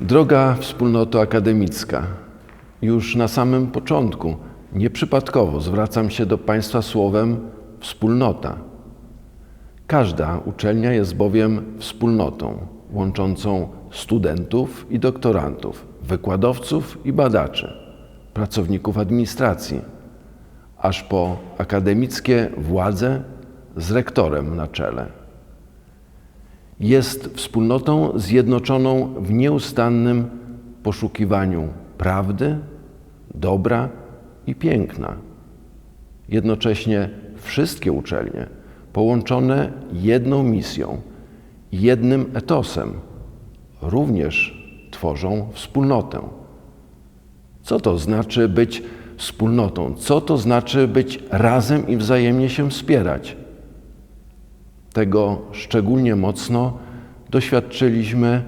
Droga wspólnoto akademicka, już na samym początku nieprzypadkowo zwracam się do Państwa słowem wspólnota. Każda uczelnia jest bowiem wspólnotą łączącą studentów i doktorantów, wykładowców i badaczy, pracowników administracji, aż po akademickie władze z rektorem na czele. Jest wspólnotą zjednoczoną w nieustannym poszukiwaniu prawdy, dobra i piękna. Jednocześnie wszystkie uczelnie połączone jedną misją, jednym etosem, również tworzą wspólnotę. Co to znaczy być wspólnotą? Co to znaczy być razem i wzajemnie się wspierać? Tego szczególnie mocno doświadczyliśmy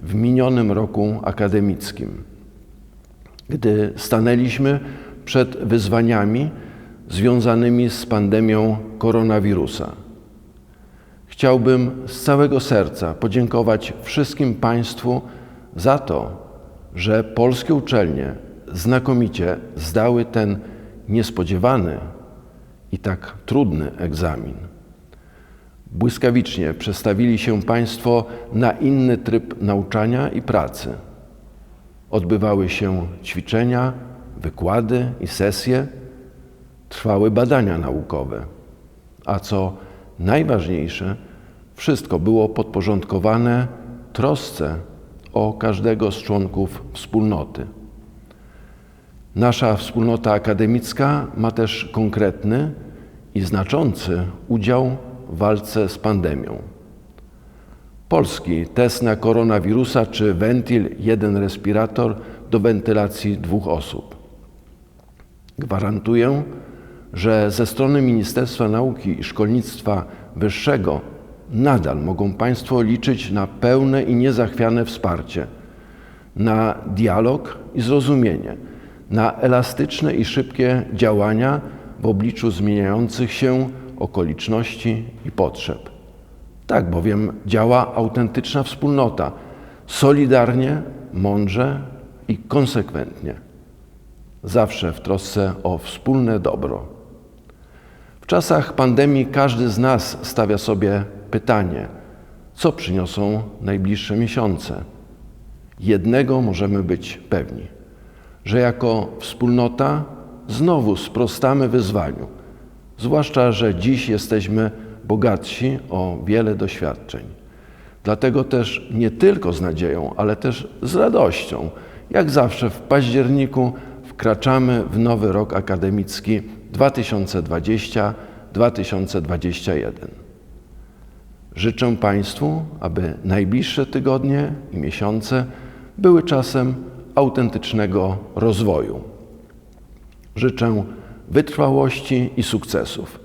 w minionym roku akademickim, gdy stanęliśmy przed wyzwaniami związanymi z pandemią koronawirusa. Chciałbym z całego serca podziękować wszystkim Państwu za to, że polskie uczelnie znakomicie zdały ten niespodziewany i tak trudny egzamin. Błyskawicznie przestawili się Państwo na inny tryb nauczania i pracy. Odbywały się ćwiczenia, wykłady i sesje, trwały badania naukowe, a co najważniejsze, wszystko było podporządkowane trosce o każdego z członków wspólnoty. Nasza wspólnota akademicka ma też konkretny i znaczący udział w walce z pandemią. Polski test na koronawirusa czy wentil jeden respirator do wentylacji dwóch osób. Gwarantuję, że ze strony Ministerstwa Nauki i Szkolnictwa Wyższego nadal mogą Państwo liczyć na pełne i niezachwiane wsparcie, na dialog i zrozumienie, na elastyczne i szybkie działania w obliczu zmieniających się okoliczności i potrzeb. Tak bowiem działa autentyczna wspólnota, solidarnie, mądrze i konsekwentnie, zawsze w trosce o wspólne dobro. W czasach pandemii każdy z nas stawia sobie pytanie, co przyniosą najbliższe miesiące. Jednego możemy być pewni, że jako wspólnota znowu sprostamy wyzwaniu, zwłaszcza, że dziś jesteśmy bogatsi o wiele doświadczeń. Dlatego też nie tylko z nadzieją, ale też z radością, jak zawsze w październiku wkraczamy w nowy rok akademicki 2020-2021. Życzę Państwu, aby najbliższe tygodnie i miesiące były czasem autentycznego rozwoju. Życzę wytrwałości i sukcesów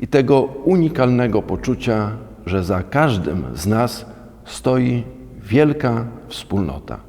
i tego unikalnego poczucia, że za każdym z nas stoi wielka wspólnota.